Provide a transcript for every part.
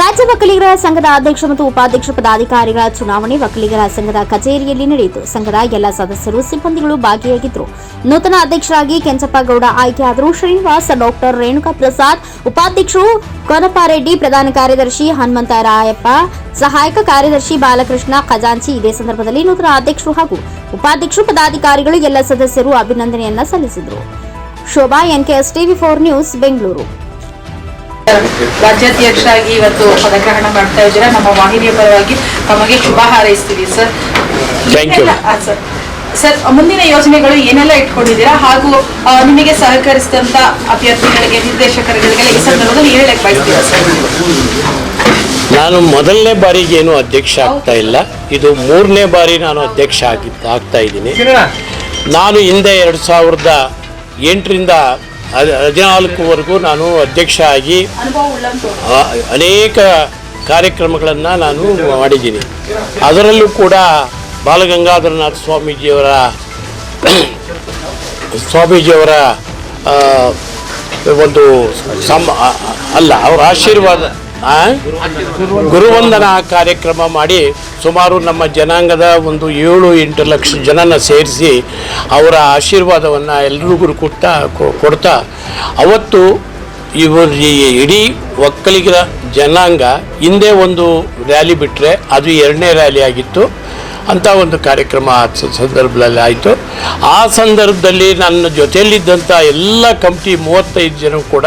ರಾಜ್ಯ ವಕೀಲಿಗರ ಸಂಘದ ಅಧ್ಯಕ್ಷ ಮತ್ತು ಉಪಾಧ್ಯಕ್ಷ ಪದಾಧಿಕಾರಿಗಳ ಚುನಾವಣೆ ವಕೀಲಿಗರ ಸಂಘದ ಕಚೇರಿಯಲ್ಲಿ ನಡೆಯಿತು. ಸಂಘದ ಎಲ್ಲ ಸದಸ್ಯರು, ಸಿಬ್ಬಂದಿಗಳು ಭಾಗಿಯಾಗಿದ್ದರು. ನೂತನ ಅಧ್ಯಕ್ಷರಾಗಿ ಕೆಂಚಪ್ಪಗೌಡ ಆಯ್ಕೆಯಾದರು. ಶ್ರೀನಿವಾಸ್, ಡಾಕ್ಟರ್ ರೇಣುಕಾ ಪ್ರಸಾದ್ ಉಪಾಧ್ಯಕ್ಷರು ಕೊನಪಾರೆಡ್ಡಿ, ಪ್ರಧಾನ ಕಾರ್ಯದರ್ಶಿ ಹನುಮಂತ ರಾಯಪ್ಪ, ಸಹಾಯಕ ಕಾರ್ಯದರ್ಶಿ ಬಾಲಕೃಷ್ಣ ಖಜಾಂಚಿ. ಇದೇ ಸಂದರ್ಭದಲ್ಲಿ ನೂತನ ಅಧ್ಯಕ್ಷರು ಹಾಗೂ ಉಪಾಧ್ಯಕ್ಷರು ಪದಾಧಿಕಾರಿಗಳು ಎಲ್ಲ ಸದಸ್ಯರು ಅಭಿನಂದನೆಯನ್ನ ಸಲ್ಲಿಸಿದರು. Shobha, NKS TV four news, Bengaluru. ರಾಜ್ಯಾಧ್ಯಕ್ಷರಾಗಿ ಇವತ್ತು ಪದಗ್ರಹಣ ಮಾಡ್ತಾ ಇದ್ದೀರಾ? ನಮ್ಮ ವಾಹಿನಿಯ ಪರವಾಗಿ ತಮಗೆ ಶುಭ ಹಾರೈಸ್ತೀವಿ ಸರ್. ಸರ್. ಸರ್ ಮುಂದಿನ ಯೋಜನೆಗಳು ಏನೆಲ್ಲ ಇಟ್ಕೊಂಡಿದ್ದೀರಾ? ಹಾಗೂ ನಿಮಗೆ ಸಹಕರಿಸಿದಂತ ಅಭ್ಯರ್ಥಿಗಳಿಗೆ ನಿರ್ದೇಶಕರುಗಳಿಗೆಲ್ಲ ಈ ಸಂದರ್ಭದಲ್ಲಿ ಹೇಳಕ್ ಬಯಸ್ತೀರಾ ಸರ್? ನಾನು ಮೊದಲನೇ ಬಾರಿಗೆ ಏನು ಅಧ್ಯಕ್ಷ ಆಗ್ತಾ ಇಲ್ಲ. ಇದು ಮೂರನೇ ಬಾರಿ ನಾನು ಅಧ್ಯಕ್ಷ ಆಗಿ ಆಗ್ತಾ ಇದ್ದೀನಿ. ನಾನು ಹಿಂದೆ ಎರಡು ಸಾವಿರದ ಎಂಟರಿಂದ ಹದಿನಾಲ್ಕುವರೆಗೂ ನಾನು ಅಧ್ಯಕ್ಷ ಆಗಿ ಅನೇಕ ಕಾರ್ಯಕ್ರಮಗಳನ್ನು ನಾನು ಮಾಡಿದ್ದೀನಿ ಅದರಲ್ಲೂ ಕೂಡ ಬಾಲಗಂಗಾಧರನಾಥ ಸ್ವಾಮೀಜಿಯವರ ಸ್ವಾಮೀಜಿಯವರ ಒಂದು ಸಮ ಅಲ್ಲ, ಅವರ ಆಶೀರ್ವಾದ? ಗುರುವಂದನಾ ಕಾರ್ಯಕ್ರಮ ಮಾಡಿ ಸುಮಾರು ನಮ್ಮ ಜನಾಂಗದ ಒಂದು ಏಳು, ಎಂಟು ಲಕ್ಷ ಜನನ ಸೇರಿಸಿ ಅವರ ಆಶೀರ್ವಾದವನ್ನು ಎಲ್ರಿಗೂ ಕೊಡ್ತಾ ಕೊಡ್ತಾ, ಅವತ್ತು ಇವರು ಇಡೀ ಒಕ್ಕಲಿಗರ ಜನಾಂಗ ಹಿಂದೆ ಒಂದು ರ್ಯಾಲಿ ಬಿಟ್ಟರೆ ಅದು ಎರಡನೇ ರ್ಯಾಲಿ ಆಗಿತ್ತು. ಅಂಥ ಒಂದು ಕಾರ್ಯಕ್ರಮ ಆ ಸಂದರ್ಭದಲ್ಲಿ ಆಯಿತು. ಆ ಸಂದರ್ಭದಲ್ಲಿ ನನ್ನ ಜೊತೆಯಲ್ಲಿದ್ದಂಥ ಎಲ್ಲ ಕಂಪ್ನಿ ಮೂವತ್ತೈದು ಜನ ಕೂಡ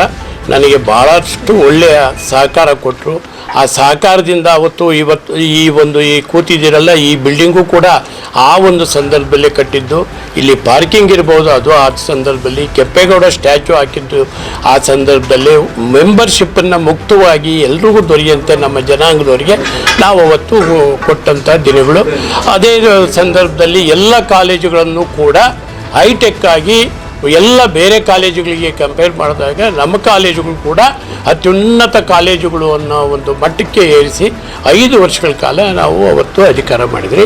ನನಗೆ ಭಾಳಷ್ಟು ಒಳ್ಳೆಯ ಸಹಕಾರ ಕೊಟ್ಟರು ಆ ಸಹಕಾರದಿಂದ ಅವತ್ತು ಇವತ್ತು ಈ ಒಂದು ಈ ಕೂತಿದ್ದೀರಲ್ಲ ಈ ಬಿಲ್ಡಿಂಗು ಕೂಡ ಆ ಒಂದು ಸಂದರ್ಭದಲ್ಲಿ ಕಟ್ಟಿದ್ದು. ಇಲ್ಲಿ ಪಾರ್ಕಿಂಗ್ ಇರ್ಬೋದು, ಅದು ಆ ಸಂದರ್ಭದಲ್ಲಿ ಕೆಪ್ಪೇಗೌಡ ಸ್ಟ್ಯಾಚು ಹಾಕಿದ್ದು. ಆ ಸಂದರ್ಭದಲ್ಲಿ ಮೆಂಬರ್ಶಿಪ್ಪನ್ನು ಮುಕ್ತವಾಗಿ ಎಲ್ರಿಗೂ ದೊರೆಯುವಂತೆ ನಮ್ಮ ಜನಾಂಗದವರಿಗೆ ನಾವು ಅವತ್ತು ಕೊಟ್ಟಂಥ ದಿನಗಳು. ಅದೇ ಸಂದರ್ಭದಲ್ಲಿ ಎಲ್ಲ ಕಾಲೇಜುಗಳನ್ನು ಕೂಡ ಹೈಟೆಕ್ ಆಗಿ ಎಲ್ಲ ಬೇರೆ ಕಾಲೇಜುಗಳಿಗೆ ಕಂಪೇರ್ ಮಾಡಿದಾಗ ನಮ್ಮ ಕಾಲೇಜುಗಳು ಕೂಡ ಅತ್ಯುನ್ನತ ಕಾಲೇಜುಗಳು ಅನ್ನೋ ಒಂದು ಮಟ್ಟಕ್ಕೆ ಏರಿಸಿ ಐದು ವರ್ಷಗಳ ಕಾಲ ನಾವು ಅವತ್ತು ಅಧಿಕಾರ ಮಾಡಿದ್ರಿ.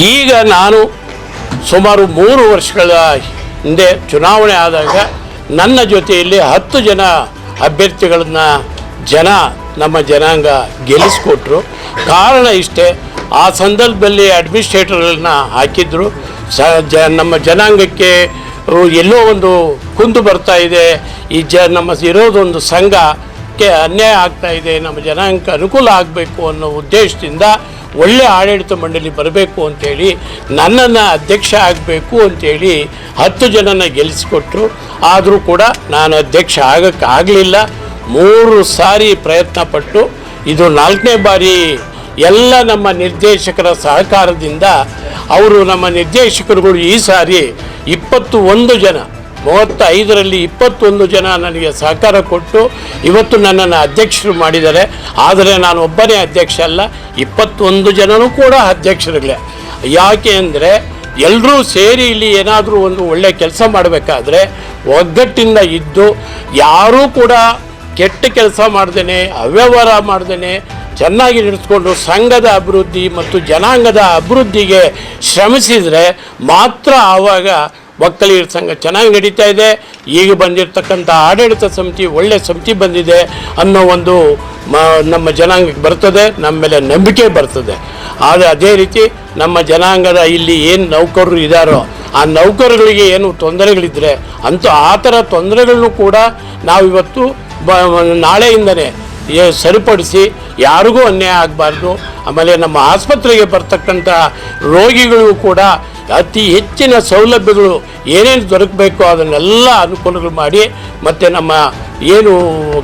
ಈಗ ನಾನು ಸುಮಾರು ಮೂರು ವರ್ಷಗಳ ಹಿಂದೆ ಚುನಾವಣೆ ಆದಾಗ ನನ್ನ ಜೊತೆಯಲ್ಲಿ ಹತ್ತು ಜನ ಅಭ್ಯರ್ಥಿಗಳನ್ನ ಜನ, ನಮ್ಮ ಜನಾಂಗ ಗೆಲ್ಲಿಸ್ಕೊಟ್ರು. ಕಾರಣ ಇಷ್ಟೇ, ಆ ಸಂದರ್ಭದಲ್ಲಿ ಅಡ್ಮಿನಿಸ್ಟ್ರೇಟರ್ಗಳನ್ನ ಹಾಕಿದ್ರು. ಸ, ಜ, ನಮ್ಮ ಜನಾಂಗಕ್ಕೆ ಎಲ್ಲೋ ಒಂದು ಕುಂದು ಬರ್ತಾ ಇದೆ. ಈ ಜ, ನಮ್ಮ ಇರೋದೊಂದು ಸಂಘಕ್ಕೆ ಅನ್ಯಾಯ ಆಗ್ತಾ ಇದೆ. ನಮ್ಮ ಜನಾಂಗಕ್ಕೆ ಅನುಕೂಲ ಆಗಬೇಕು ಅನ್ನೋ ಉದ್ದೇಶದಿಂದ ಒಳ್ಳೆ ಆಡಳಿತ ಮಂಡಳಿ ಬರಬೇಕು ಅಂತೇಳಿ ನನ್ನನ್ನು ಅಧ್ಯಕ್ಷ ಆಗಬೇಕು ಅಂತೇಳಿ ಹತ್ತು ಜನನ ಗೆಲ್ಲಿಸಿಕೊಟ್ರು ಆದರೂ ಕೂಡ ನಾನು ಅಧ್ಯಕ್ಷ ಆಗಕ್ಕೆ ಆಗಲಿಲ್ಲ. ಮೂರು ಸಾರಿ ಪ್ರಯತ್ನ ಪಟ್ಟು ಇದು ನಾಲ್ಕನೇ ಬಾರಿ ಎಲ್ಲ ನಮ್ಮ ನಿರ್ದೇಶಕರ ಸಹಕಾರದಿಂದ ಅವರು ನಮ್ಮ ನಿರ್ದೇಶಕರುಗಳು ಈ ಸಾರಿ ಇಪ್ಪತ್ತು ಒಂದು ಜನ, ಮೂವತ್ತೈದರಲ್ಲಿ ಇಪ್ಪತ್ತೊಂದು ಜನ ನನಗೆ ಸಹಕಾರ ಕೊಟ್ಟು ಇವತ್ತು ನನ್ನನ್ನು ಅಧ್ಯಕ್ಷರು ಮಾಡಿದ್ದಾರೆ. ಆದರೆ ನಾನು ಒಬ್ಬನೇ ಅಧ್ಯಕ್ಷ ಅಲ್ಲ, ಇಪ್ಪತ್ತೊಂದು ಜನನೂ ಕೂಡ ಅಧ್ಯಕ್ಷರುಗಳೇ ಯಾಕೆ ಅಂದರೆ ಎಲ್ಲರೂ ಸೇರಿ ಇಲ್ಲಿ ಏನಾದರೂ ಒಂದು ಒಳ್ಳೆಯ ಕೆಲಸ ಮಾಡಬೇಕಾದ್ರೆ ಒಗ್ಗಟ್ಟಿಂದ ಇದ್ದು ಯಾರೂ ಕೂಡ ಕೆಟ್ಟ ಕೆಲಸ ಮಾಡ್ದೇನೆ, ಅವ್ಯವಹಾರ ಮಾಡ್ದೇನೆ, ಚೆನ್ನಾಗಿ ನಡೆಸ್ಕೊಂಡು ಸಂಘದ ಅಭಿವೃದ್ಧಿ ಮತ್ತು ಜನಾಂಗದ ಅಭಿವೃದ್ಧಿಗೆ ಶ್ರಮಿಸಿದರೆ ಮಾತ್ರ ಆವಾಗ ಒಕ್ಕಲಿಗರ ಸಂಘ ಚೆನ್ನಾಗಿ ನಡೀತಾ ಇದೆ. ಈಗ ಬಂದಿರತಕ್ಕಂಥ ಆಡಳಿತ ಸಮಿತಿ ಒಳ್ಳೆ ಸಮಿತಿ ಬಂದಿದೆ ಅನ್ನೋ ಒಂದು ನಮ್ಮ ಜನಾಂಗಕ್ಕೆ ಬರ್ತದೆ, ನಮ್ಮ ಮೇಲೆ ನಂಬಿಕೆ ಬರ್ತದೆ. ಆದರೆ ಅದೇ ರೀತಿ ನಮ್ಮ ಜನಾಂಗದ ಇಲ್ಲಿ ಏನು ನೌಕರರು ಇದ್ದಾರೋ ಆ ನೌಕರರಿಗೆ ಏನು ತೊಂದರೆಗಳಿದ್ದರೆ ಅಂತೂ ಆ ಥರ ತೊಂದರೆಗಳನ್ನು ಕೂಡ ನಾವಿವತ್ತು ಬ, ನಾಳೆಯಿಂದನೇ ಸರಿಪಡಿಸಿ ಯಾರಿಗೂ ಅನ್ಯಾಯ ಆಗಬಾರ್ದು. ಆಮೇಲೆ ನಮ್ಮ ಆಸ್ಪತ್ರೆಗೆ ಬರ್ತಕ್ಕಂಥ ರೋಗಿಗಳಿಗೂ ಕೂಡ ಅತಿ ಹೆಚ್ಚಿನ ಸೌಲಭ್ಯಗಳು ಏನೇನು ದೊರಕಬೇಕು ಅದನ್ನೆಲ್ಲ ಅನುಕೂಲಗಳು ಮಾಡಿ ಮತ್ತು ನಮ್ಮ ಏನು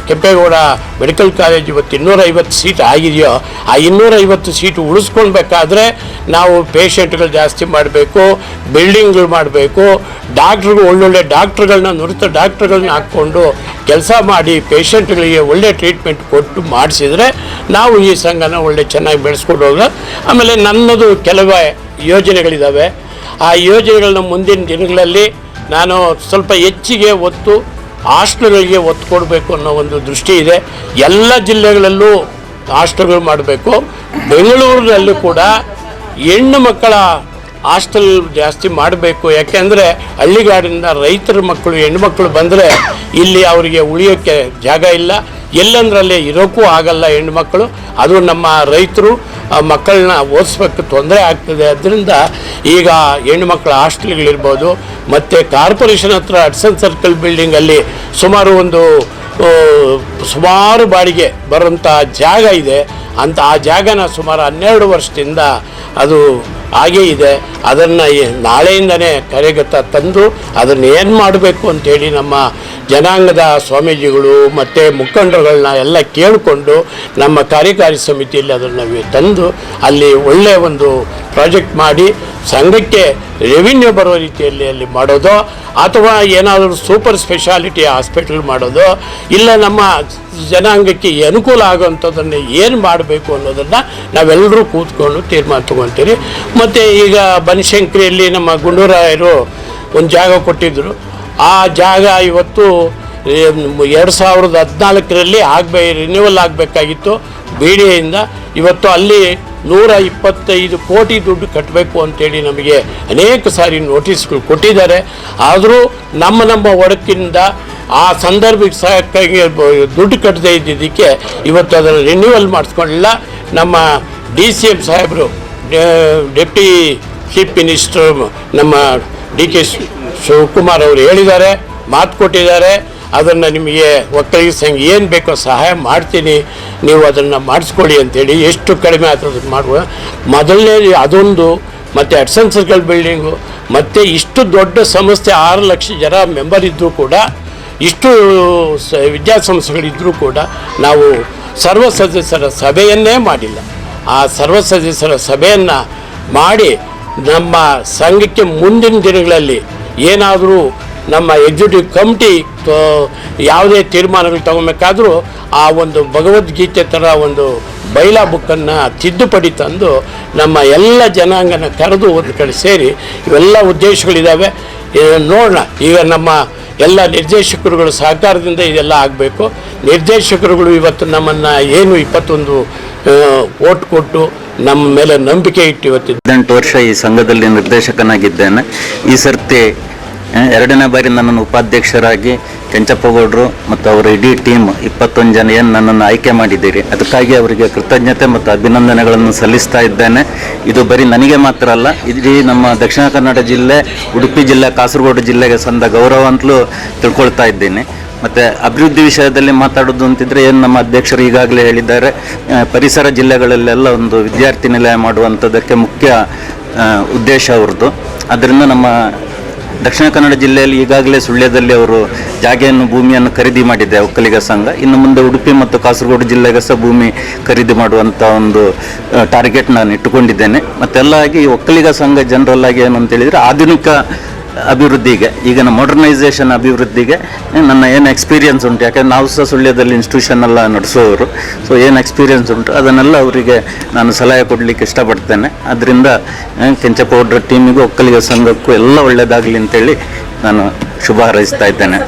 ಕೆಂಪೇಗೌಡ ಮೆಡಿಕಲ್ ಕಾಲೇಜ್ ಇವತ್ತು ಇನ್ನೂರೈವತ್ತು ಸೀಟ್ ಆಗಿದೆಯೋ, ಆ ಇನ್ನೂರೈವತ್ತು ಸೀಟು ಉಳಿಸ್ಕೊಳ್ಬೇಕಾದ್ರೆ ನಾವು ಪೇಷಂಟ್ಗಳು ಜಾಸ್ತಿ ಮಾಡಬೇಕು, ಬಿಲ್ಡಿಂಗ್ಗಳು ಮಾಡಬೇಕು, ಡಾಕ್ಟ್ರುಗಳು, ಒಳ್ಳೊಳ್ಳೆ ಡಾಕ್ಟ್ರುಗಳನ್ನ ನುರಿತ ಡಾಕ್ಟ್ರುಗಳನ್ನ ಹಾಕ್ಕೊಂಡು ಕೆಲಸ ಮಾಡಿ ಪೇಷಂಟ್ಗಳಿಗೆ ಒಳ್ಳೆ ಟ್ರೀಟ್ಮೆಂಟ್ ಕೊಟ್ಟು ಮಾಡಿಸಿದರೆ ನಾವು ಈ ಸಂಘನ ಒಳ್ಳೆ ಚೆನ್ನಾಗಿ ಬೆಳೆಸ್ಕೊಂಡು ಆಮೇಲೆ ನನ್ನದು ಕೆಲವೇ ಯೋಜನೆಗಳಿದ್ದಾವೆ ಆ ಯೋಜನೆಗಳನ್ನ ಮುಂದಿನ ದಿನಗಳಲ್ಲಿ ನಾನು ಸ್ವಲ್ಪ ಹೆಚ್ಚಿಗೆ ಒತ್ತು ಹಾಸ್ಟೆಲ್ಗಳಿಗೆ ಒತ್ತು ಕೊಡಬೇಕು ಅನ್ನೋ ಒಂದು ದೃಷ್ಟಿ ಇದೆ. ಎಲ್ಲ ಜಿಲ್ಲೆಗಳಲ್ಲೂ ಹಾಸ್ಟೆಲ್ಗಳು ಮಾಡಬೇಕು. ಬೆಂಗಳೂರಿನಲ್ಲೂ ಕೂಡ ಹೆಣ್ಣು ಮಕ್ಕಳ ಹಾಸ್ಟೆಲ್ ಜಾಸ್ತಿ ಮಾಡಬೇಕು. ಯಾಕೆಂದರೆ ಹಳ್ಳಿಗಾಡಿನಿಂದ ರೈತರ ಮಕ್ಕಳು ಹೆಣ್ಮಕ್ಳು ಬಂದರೆ ಇಲ್ಲಿ ಅವರಿಗೆ ಉಳಿಯೋಕ್ಕೆ ಜಾಗ ಇಲ್ಲ. ಎಲ್ಲಂದ್ರಲ್ಲೇ ಇರೋಕ್ಕೂ ಆಗಲ್ಲ ಹೆಣ್ಮಕ್ಳು ಅದು ನಮ್ಮ ರೈತರು ಮಕ್ಕಳನ್ನ ಓದಿಸ್ಬೇಕು ತೊಂದರೆ ಆಗ್ತದೆ. ಅದರಿಂದ ಈಗ ಹೆಣ್ಮಕ್ಳ ಹಾಸ್ಟೆಲ್ಗಳಿರ್ಬೋದು, ಮತ್ತು ಕಾರ್ಪೊರೇಷನ್ ಹತ್ರ ಅಡ್ಸನ್ ಸರ್ಕಲ್ ಬಿಲ್ಡಿಂಗಲ್ಲಿ ಸುಮಾರು ಒಂದು ಸುಮಾರು ಬಾಡಿಗೆ ಬರುವಂಥ ಜಾಗ ಇದೆ. ಅಂತ ಆ ಜಾಗನ ಸುಮಾರು ಹನ್ನೆರಡು ವರ್ಷದಿಂದ ಅದು ಹಾಗೇ ಇದೆ. ಅದನ್ನು ನಾಳೆಯಿಂದನೇ ಕರೆಗತ್ತ ತಂದು ಅದನ್ನು ಏನು ಮಾಡಬೇಕು ಅಂತೇಳಿ ನಮ್ಮ ಜನಾಂಗದ ಸ್ವಾಮೀಜಿಗಳು ಮತ್ತು ಮುಖಂಡರುಗಳನ್ನ ಎಲ್ಲ ಕೇಳಿಕೊಂಡು ನಮ್ಮ ಕಾರ್ಯಕಾರಿ ಸಮಿತಿಯಲ್ಲಿ ಅದನ್ನು ತಂದು ಅಲ್ಲಿ ಒಳ್ಳೆಯ ಒಂದು ಪ್ರಾಜೆಕ್ಟ್ ಮಾಡಿ ಸಂಘಕ್ಕೆ ರೆವಿನ್ಯೂ ಬರೋ ರೀತಿಯಲ್ಲಿ ಅಲ್ಲಿ ಮಾಡೋದು ಅಥವಾ ಏನಾದರೂ ಸೂಪರ್ ಸ್ಪೆಷಾಲಿಟಿ ಹಾಸ್ಪಿಟಲ್ ಮಾಡೋದು ಇಲ್ಲ ನಮ್ಮ ಜನಾಂಗಕ್ಕೆ ಅನುಕೂಲ ಆಗುವಂಥದ್ದನ್ನು ಏನು ಮಾಡಬೇಕು ಅನ್ನೋದನ್ನು ನಾವೆಲ್ಲರೂ ಕೂತ್ಕೊಂಡು ತೀರ್ಮಾನ ತೊಗೊತೀರಿ. ಮತ್ತು ಈಗ ಬನಶಂಕರಿಯಲ್ಲಿ ನಮ್ಮ ಗುಂಡೂರಾಯರು ಒಂದು ಜಾಗ ಕೊಟ್ಟಿದ್ದರು ಆ ಜಾಗ ಇವತ್ತು ಎರಡು ಸಾವಿರದ ಹದಿನಾಲ್ಕರಲ್ಲಿ ಆಗ್ಬೇ ರಿನ್ಯೂವಲ್ ಆಗಬೇಕಾಗಿತ್ತು. ಬಿ ಡಿ ಎಯಿಂದ ಇವತ್ತು ಅಲ್ಲಿ ನೂರ ಇಪ್ಪತ್ತೈದು ಕೋಟಿ ದುಡ್ಡು ಕಟ್ಟಬೇಕು ಅಂತೇಳಿ ನಮಗೆ ಅನೇಕ ಸಾರಿ ನೋಟಿಸ್ಗಳು ಕೊಟ್ಟಿದ್ದಾರೆ. ಆದರೂ ನಮ್ಮ ನಮ್ಮ ಒಡಕಿನಿಂದ ಆ ಸಂದರ್ಭಕ್ಕೆ ಸಹ ಕೈಗೆ ಬ- ದುಡ್ಡು ಕಟ್ಟದೇ ಇದ್ದಿದ್ದಕ್ಕೆ ಇವತ್ತು ಅದನ್ನು ರಿನ್ಯೂವಲ್ ಮಾಡಿಸ್ಕೊಳ್ಳಿಲ್ಲ ನಮ್ಮ ಡಿ ಸಿ ಎಂ ಸಾಹೇಬರು ಡೆಪ್ಟಿ ಚೀಫ್ ಮಿನಿಸ್ಟರ್, ನಮ್ಮ ಡಿ ಕೆ ಶಿವಕುಮಾರ್ ಅವರು ಹೇಳಿದ್ದಾರೆ, ಮಾತು ಕೊಟ್ಟಿದ್ದಾರೆ. ಅದನ್ನು ನಿಮಗೆ ಒಕ್ಕಲಿಗ ಸಂಘ ಏನು ಬೇಕೋ ಸಹಾಯ ಮಾಡ್ತೀನಿ. ನೀವು ಅದನ್ನು ಮಾಡಿಸ್ಕೊಳ್ಳಿ ಅಂತೇಳಿ ಎಷ್ಟು ಕಡಿಮೆ ಆಗ್ತದೆ ಮಾಡುವ. ಮೊದಲನೇ ಅದೊಂದು, ಮತ್ತು ಅಡ್ಸನ್ ಸರ್ಕಲ್ ಬಿಲ್ಡಿಂಗು ಮತ್ತು ಇಷ್ಟು ದೊಡ್ಡ ಸಂಸ್ಥೆ ಆರು ಲಕ್ಷ ಜನ ಮೆಂಬರ್ ಇದ್ದರೂ ಕೂಡ, ಇಷ್ಟು ಸ ವಿದ್ಯಾಸಂಸ್ಥೆಗಳಿದ್ದರೂ ಕೂಡ ನಾವು ಸರ್ವ ಸದಸ್ಯರ ಸಭೆಯನ್ನೇ ಮಾಡಿಲ್ಲ. ಆ ಸರ್ವ ಸದಸ್ಯರ ಸಭೆಯನ್ನು ಮಾಡಿ ನಮ್ಮ ಸಂಘಕ್ಕೆ ಮುಂದಿನ ದಿನಗಳಲ್ಲಿ ಏನಾದರೂ ನಮ್ಮ ಎಕ್ಸಿಕ್ಯೂಟಿವ್ ಕಮಿಟಿ ಯಾವುದೇ ತೀರ್ಮಾನಗಳು ತಗೊಬೇಕಾದರೂ ಆ ಒಂದು ಭಗವದ್ಗೀತೆ ಥರ ಒಂದು ಬೈಲಾ ಬುಕ್ಕನ್ನು ತಿದ್ದುಪಡಿ ತಂದು ನಮ್ಮ ಎಲ್ಲ ಜನಾಂಗನ ಕರೆದು ಒಂದು ಕಡೆ ಸೇರಿ ಇವೆಲ್ಲ ಉದ್ದೇಶಗಳಿದ್ದಾವೆ. ನೋಡೋಣ. ಈಗ ನಮ್ಮ ಎಲ್ಲ ನಿರ್ದೇಶಕರುಗಳ ಸಹಕಾರದಿಂದ ಇದೆಲ್ಲ ಆಗಬೇಕು. ನಿರ್ದೇಶಕರುಗಳು ಇವತ್ತು ನಮ್ಮನ್ನು ಏನು ಇಪ್ಪತ್ತೊಂದು ಓಟ್ ಕೊಟ್ಟು ನಮ್ಮ ಮೇಲೆ ನಂಬಿಕೆ ಇಟ್ಟು ಇವತ್ತು ಹದಿನೆಂಟು ವರ್ಷ ಈ ಸಂಘದಲ್ಲಿ ನಿರ್ದೇಶಕನಾಗಿದ್ದೇನೆ. ಈ ಸರ್ತಿ ಎರಡನೇ ಬಾರಿ ನನ್ನನ್ನು ಉಪಾಧ್ಯಕ್ಷರಾಗಿ ಕೆಂಚಪ್ಪಗೌಡರು ಮತ್ತು ಅವರ ಇಡೀ ಟೀಮ್ ಇಪ್ಪತ್ತೊಂದು ಜನ ಏನು ನನ್ನನ್ನು ಆಯ್ಕೆ ಮಾಡಿದ್ದೀರಿ. ಅದಕ್ಕಾಗಿ ಅವರಿಗೆ ಕೃತಜ್ಞತೆ ಮತ್ತು ಅಭಿನಂದನೆಗಳನ್ನು ಸಲ್ಲಿಸ್ತಾ ಇದ್ದೇನೆ. ಇದು ಬರೀ ನನಗೆ ಮಾತ್ರ ಅಲ್ಲ, ಇಡೀ ನಮ್ಮ ದಕ್ಷಿಣ ಕನ್ನಡ ಜಿಲ್ಲೆ, ಉಡುಪಿ ಜಿಲ್ಲೆ, ಕಾಸರಗೋಡು ಜಿಲ್ಲೆಗೆ ಸಂದ ಗೌರವ ಅಂತಲೂ ತಿಳ್ಕೊಳ್ತಾ ಇದ್ದೀನಿ. ಮತ್ತು ಅಭಿವೃದ್ಧಿ ವಿಷಯದಲ್ಲಿ ಮಾತಾಡೋದು ಅಂತಿದ್ರೆ ಏನು ನಮ್ಮ ಅಧ್ಯಕ್ಷರು ಈಗಾಗಲೇ ಹೇಳಿದ್ದಾರೆ ಪರಿಸರ ಜಿಲ್ಲೆಗಳಲ್ಲೆಲ್ಲ ಒಂದು ವಿದ್ಯಾರ್ಥಿ ನಿಲಯ ಮಾಡುವಂಥದ್ದಕ್ಕೆ ಮುಖ್ಯ ಉದ್ದೇಶ ಅವ್ರದ್ದು. ಅದರಿಂದ ನಮ್ಮ ದಕ್ಷಿಣ ಕನ್ನಡ ಜಿಲ್ಲೆಯಲ್ಲಿ ಈಗಾಗಲೇ ಸುಳ್ಯದಲ್ಲಿ ಅವರು ಜಾಗೆಯನ್ನು, ಭೂಮಿಯನ್ನು ಖರೀದಿ ಮಾಡಿದೆ ಒಕ್ಕಲಿಗ ಸಂಘ. ಇನ್ನು ಮುಂದೆ ಉಡುಪಿ ಮತ್ತು ಕಾಸರಗೋಡು ಜಿಲ್ಲೆಗೆ ಸಹ ಭೂಮಿ ಖರೀದಿ ಮಾಡುವಂಥ ಒಂದು ಟಾರ್ಗೆಟ್ ನಾನು ಇಟ್ಟುಕೊಂಡಿದ್ದೇನೆ. ಮತ್ತೆಲ್ಲ ಆಗಿ ಒಕ್ಕಲಿಗ ಸಂಘ ಜನರಲ್ಲಾಗಿ ಏನು ಅಂತೇಳಿದರೆ ಆಧುನಿಕ ಅಭಿವೃದ್ಧಿಗೆ ಈಗಿನ ಮಾಡರ್ನೈಸೇಷನ್ ಅಭಿವೃದ್ಧಿಗೆ ನನ್ನ ಏನು ಎಕ್ಸ್ಪೀರಿಯನ್ಸ್ ಉಂಟು? ಯಾಕಂದ್ರೆ ನಾವು ಸಹ ಸುಳ್ಯದಲ್ಲಿ ಇನ್ಸ್ಟಿಟ್ಯೂಷನ್ ಎಲ್ಲ ನಡೆಸೋರು ಸೊ ಏನು ಎಕ್ಸ್ಪೀರಿಯನ್ಸ್ ಉಂಟು? ಅದನ್ನೆಲ್ಲ ಅವರಿಗೆ ನಾನು ಸಲಹೆ ಕೊಡಲಿಕ್ಕೆ ಇಷ್ಟಪಡ್ತೇನೆ. ಅದರಿಂದ ಕೆಂಚ ಪೌಡ್ರ್ ಟೀಮಿಗೂ ಒಕ್ಕಲಿಗ ಸಂಘಕ್ಕೂ ಎಲ್ಲ ಒಳ್ಳೆಯದಾಗಲಿ ಅಂತೇಳಿ ನಾನು ಶುಭ ಹಾರೈಸ್ತಾ ಇದ್ದೇನೆ.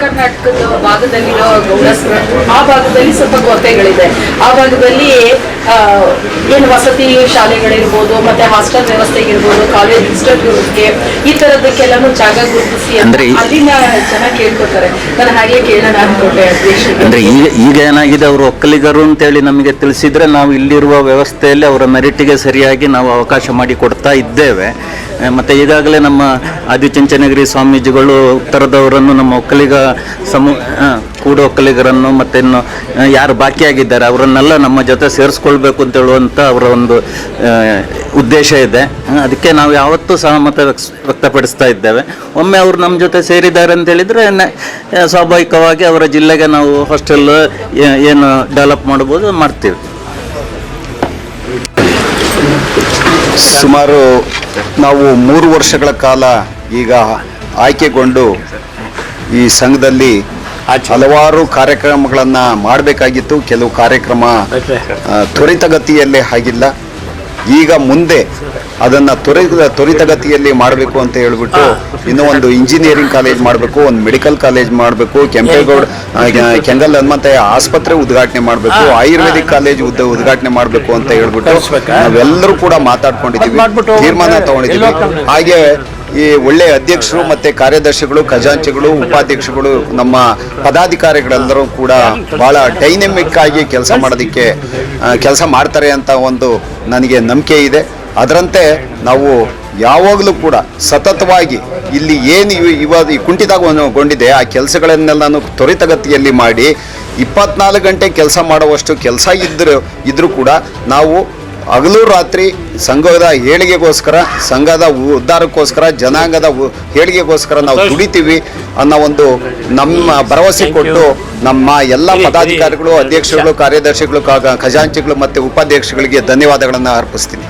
ಕರ್ನಾಟಕದ ಭಾಗದಲ್ಲಿರೋ ಗೌಡಸ್ರ ಆ ಭಾಗದಲ್ಲಿ ಸ್ವಲ್ಪ ಕೊರತೆಗಳಿದೆ. ಆ ಭಾಗದಲ್ಲಿ ಏನು ವಸತಿ ಶಾಲೆಗಳಿರ್ಬೋದು ಮತ್ತೆ ಹಾಸ್ಟೆಲ್ ವ್ಯವಸ್ಥೆ ಇರ್ಬೋದು ಕಾಲೇಜ್ ಇನ್ಸ್ಟಿಟ್ಯೂಟ್ಗೆ ಈ ತರದಕ್ಕೆಲ್ಲಾನು ಜಾಗ ಗುರುತಿಸಿ ಅಂದ್ರೆ ಅಲ್ಲಿನ ಜನ ಕೇಳ್ಕೊತಾರೆ ನಾನು ಹಾಗೆ ಕೇಳೋಣ ಅನ್ಕೊಂಡೆ ಅಂದ್ರೆ ಈಗ ಈಗ ಏನಾಗಿದೆ ಅವರು ಒಕ್ಕಲಿಗರು ಅಂತೇಳಿ ನಮಗೆ ತಿಳಿಸಿದ್ರೆ ನಾವು ಇಲ್ಲಿರುವ ವ್ಯವಸ್ಥೆಯಲ್ಲಿ ಅವರ ಮೆರಿಟಿಗೆ ಸರಿಯಾಗಿ ನಾವು ಅವಕಾಶ ಮಾಡಿ ಕೊಡ್ತಾ ಇದ್ದೇವೆ. ಮತ್ತೆ ಈಗಾಗಲೇ ನಮ್ಮ ಆದಿಚುಂಚನಗಿರಿ ಸ್ವಾಮೀಜಿಗಳು ಉತ್ತರದವರನ್ನು ನಮ್ಮ ಒಕ್ಕಲಿಗ ಸಮೂ ಕೂಡ ಒಕ್ಕಲಿಗರನ್ನು ಮತ್ತೆ ಇನ್ನು ಯಾರು ಬಾಕಿಯಾಗಿದ್ದಾರೆ ಅವರನ್ನೆಲ್ಲ ನಮ್ಮ ಜೊತೆ ಸೇರಿಸ್ಕೊಳ್ಬೇಕು ಅಂತ ಹೇಳುವಂಥ ಅವರ ಒಂದು ಉದ್ದೇಶ ಇದೆ. ಅದಕ್ಕೆ ನಾವು ಯಾವತ್ತೂ ಸಹಮತ ವ್ಯಕ್ತಪಡಿಸ್ತಾ ಇದ್ದೇವೆ. ಒಮ್ಮೆ ಅವರು ನಮ್ಮ ಜೊತೆ ಸೇರಿದ್ದಾರೆ ಅಂತ ಹೇಳಿದರೆ ಸ್ವಾಭಾವಿಕವಾಗಿ ಅವರ ಜಿಲ್ಲೆಗೆ ನಾವು ಹಾಸ್ಟೆಲ್ ಏನು ಡೆವಲಪ್ ಮಾಡ್ಬೋದು ಮಾಡ್ತೀವಿ. ಸುಮಾರು ನಾವು ಮೂರು ವರ್ಷಗಳ ಕಾಲ ಈಗ ಆಯ್ಕೆಗೊಂಡು ಈ ಸಂಘದಲ್ಲಿ ಹಲವಾರು ಕಾರ್ಯಕ್ರಮಗಳನ್ನು ಮಾಡಬೇಕಾಗಿತ್ತು. ಕೆಲವು ಕಾರ್ಯಕ್ರಮ ತ್ವರಿತಗತಿಯಲ್ಲಿ ಆಗಿಲ್ಲ. ಈಗ ಮುಂದೆ ಅದನ್ನು ತ್ವರಿತ ತ್ವರಿತಗತಿಯಲ್ಲಿ ಮಾಡಬೇಕು ಅಂತ ಹೇಳ್ಬಿಟ್ಟು ಇನ್ನೂ ಒಂದು ಇಂಜಿನಿಯರಿಂಗ್ ಕಾಲೇಜ್ ಮಾಡಬೇಕು ಒಂದು ಮೆಡಿಕಲ್ ಕಾಲೇಜ್ ಮಾಡಬೇಕು ಕೆಂಪೇಗೌಡ ಕೆಂಗಲ್ ಹನುಮಂತಯ್ಯ ಆಸ್ಪತ್ರೆ ಉದ್ಘಾಟನೆ ಮಾಡಬೇಕು ಆಯುರ್ವೇದಿಕ್ ಕಾಲೇಜ್ ಉದ್ದ ಉದ್ಘಾಟನೆ ಮಾಡಬೇಕು ಅಂತ ಹೇಳ್ಬಿಟ್ಟು ನಾವೆಲ್ಲರೂ ಕೂಡ ಮಾತಾಡ್ಕೊಂಡಿದ್ದೀವಿ. ತೀರ್ಮಾನ ತಗೊಂಡಿದ್ದೀವಿ. ಹಾಗೆ ಈ ಒಳ್ಳೆ ಅಧ್ಯಕ್ಷರು ಮತ್ತೆ ಕಾರ್ಯದರ್ಶಿಗಳು ಖಜಾಂಚಿಗಳು ಉಪಾಧ್ಯಕ್ಷಗಳು ನಮ್ಮ ಪದಾಧಿಕಾರಿಗಳೆಲ್ಲರೂ ಕೂಡ ಬಹಳ ಡೈನಮಿಕ್ ಆಗಿ ಕೆಲಸ ಮಾಡೋದಕ್ಕೆ ಕೆಲಸ ಮಾಡ್ತಾರೆ ಅಂತ ಒಂದು ನನಗೆ ನಂಬಿಕೆ ಇದೆ. ಅದರಂತೆ ನಾವು ಯಾವಾಗಲೂ ಕೂಡ ಸತತವಾಗಿ ಇಲ್ಲಿ ಏನು ಇವ- ಇವಾಗ ಈ ಕುಂಠಿತಗೊಂಡಿದೆ ಆ ಕೆಲಸಗಳನ್ನೆಲ್ಲನೂ ತ್ವರಿತಗತಿಯಲ್ಲಿ ಮಾಡಿ ಇಪ್ಪತ್ನಾಲ್ಕು ಗಂಟೆ ಕೆಲಸ ಮಾಡುವಷ್ಟು ಕೆಲಸ ಇದ್ದರೂ ಇದ್ದರೂ ಕೂಡ ನಾವು ಹಗಲು ರಾತ್ರಿ ಸಂಘದ ಏಳಿಗೆಗೋಸ್ಕರ ಸಂಘದ ಉದ್ಧಾರಕ್ಕೋಸ್ಕರ ಜನಾಂಗದ ಏಳಿಗೆಗೋಸ್ಕರ ನಾವು ದುಡಿತೀವಿ ಅನ್ನೋ ಒಂದು ನಮ್ಮ ಭರವಸೆ ಕೊಟ್ಟು ನಮ್ಮ ಎಲ್ಲ ಪದಾಧಿಕಾರಿಗಳು ಅಧ್ಯಕ್ಷರುಗಳು ಕಾರ್ಯದರ್ಶಿಗಳು ಖಜಾಂಚಿಗಳು ಮತ್ತು ಉಪಾಧ್ಯಕ್ಷಗಳಿಗೆ ಧನ್ಯವಾದಗಳನ್ನು ಅರ್ಪಿಸ್ತೀನಿ.